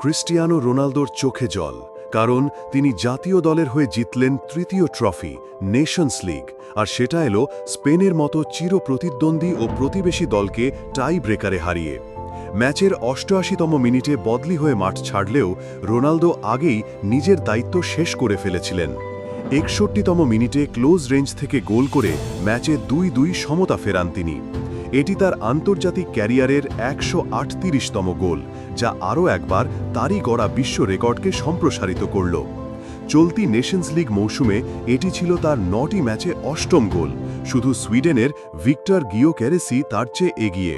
Cristiano রোনালদোর চোখে জল, কারণ তিনি জাতীয় দলের হয়ে জিতলেন তৃতীয় ট্রফি, নেশনস লিগ, আর সেটা এলো স্পেনের মতো চির প্রতিদ্বন্দ্বী ও প্রতিবেশী দলকে টাই ব্রেকারে হারিয়ে। ম্যাচের অষ্টআশিতম মিনিটে বদলি হয়ে মাঠ ছাড়লেও রোনালদো আগেই নিজের দায়িত্ব শেষ করে ফেলেছিলেন। একষট্টিতম মিনিটে ক্লোজ রেঞ্জ থেকে গোল করে ম্যাচে দুই দুই সমতা ফেরান তিনি। এটি তার আন্তর্জাতিক ক্যারিয়ারের একশো আটত্রিশতম গোল, যা আরও একবার তারই গড়া বিশ্ব রেকর্ডকে সম্প্রসারিত করল। চলতি নেশনস লিগ মৌসুমে এটি ছিল তার নটি ম্যাচে অষ্টম গোল, শুধু সুইডেনের ভিক্টর গিও ক্যারেসি তার চেয়ে এগিয়ে।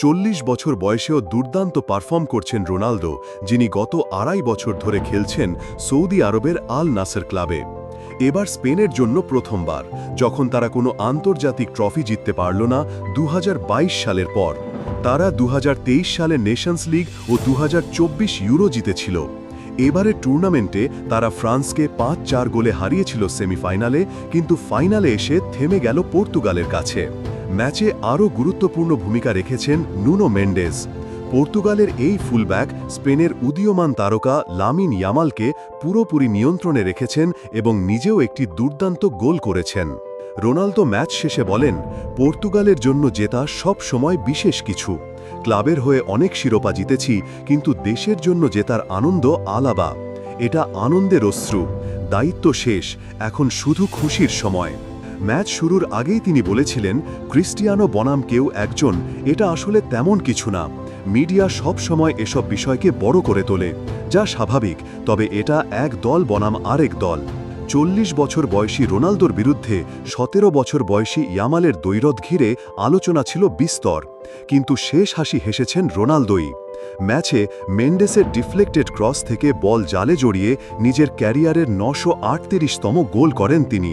চল্লিশ বছর বয়সেও দুর্দান্ত পারফর্ম করছেন রোনালদো, যিনি গত আড়াই বছর ধরে খেলছেন সৌদি আরবের আল নাসের ক্লাবে। এবার স্পেনের জন্য প্রথমবার, যখন তারা কোনো আন্তর্জাতিক ট্রফি জিততে পারল না দু হাজার বাইশ সালের পর। তারা দু হাজার তেইশ সালে নেশনস লিগ ও দু হাজার চব্বিশ ইউরো জিতেছিল। এবারে টুর্নামেন্টে তারা ফ্রান্সকে পাঁচ চার গোলে হারিয়েছিল সেমিফাইনালে, কিন্তু ফাইনালে এসে থেমে গেল পর্তুগালের কাছে। ম্যাচে আরও গুরুত্বপূর্ণ ভূমিকা রেখেছেন নুনো মেন্ডেস পর্তুগালের এই ফুলব্যাক স্পেনের উদীয়মান তারকা লামিন ইয়ামালকে পুরোপুরি নিয়ন্ত্রণে রেখেছেন এবং নিজেও একটি দুর্দান্ত গোল করেছেন। রোনালদো ম্যাচ শেষে বলেন, পর্তুগালের জন্য জেতা সব সময় বিশেষ কিছু। ক্লাবের হয়ে অনেক শিরোপা জিতেছি, কিন্তু দেশের জন্য জেতার আনন্দ আলাবা এটা আনন্দের অশ্রু। দায়িত্ব শেষ, এখন শুধু খুশির সময়। ম্যাচ শুরুর আগেই তিনি বলেছিলেন, ক্রিস্টিয়ানো বনাম কেউ একজন, এটা আসলে তেমন কিছু না। মিডিয়া সব সময় এসব বিষয়কে বড় করে তোলে, যা স্বাভাবিক, তবে এটা এক দল বনাম আরেক দল। চল্লিশ বছর বয়সী রোনালদোর বিরুদ্ধে সতেরো বছর বয়সী ইয়ামালের দৈরথ ঘিরে আলোচনা ছিল বিস্তর, কিন্তু শেষ হাসি হেসেছেন রোনালদোই। ম্যাচে মেন্ডেসের ডিফ্লেক্টেড ক্রস থেকে বল জালে জড়িয়ে নিজের ক্যারিয়ারের নশো আটত্রিশতম গোল করেন তিনি।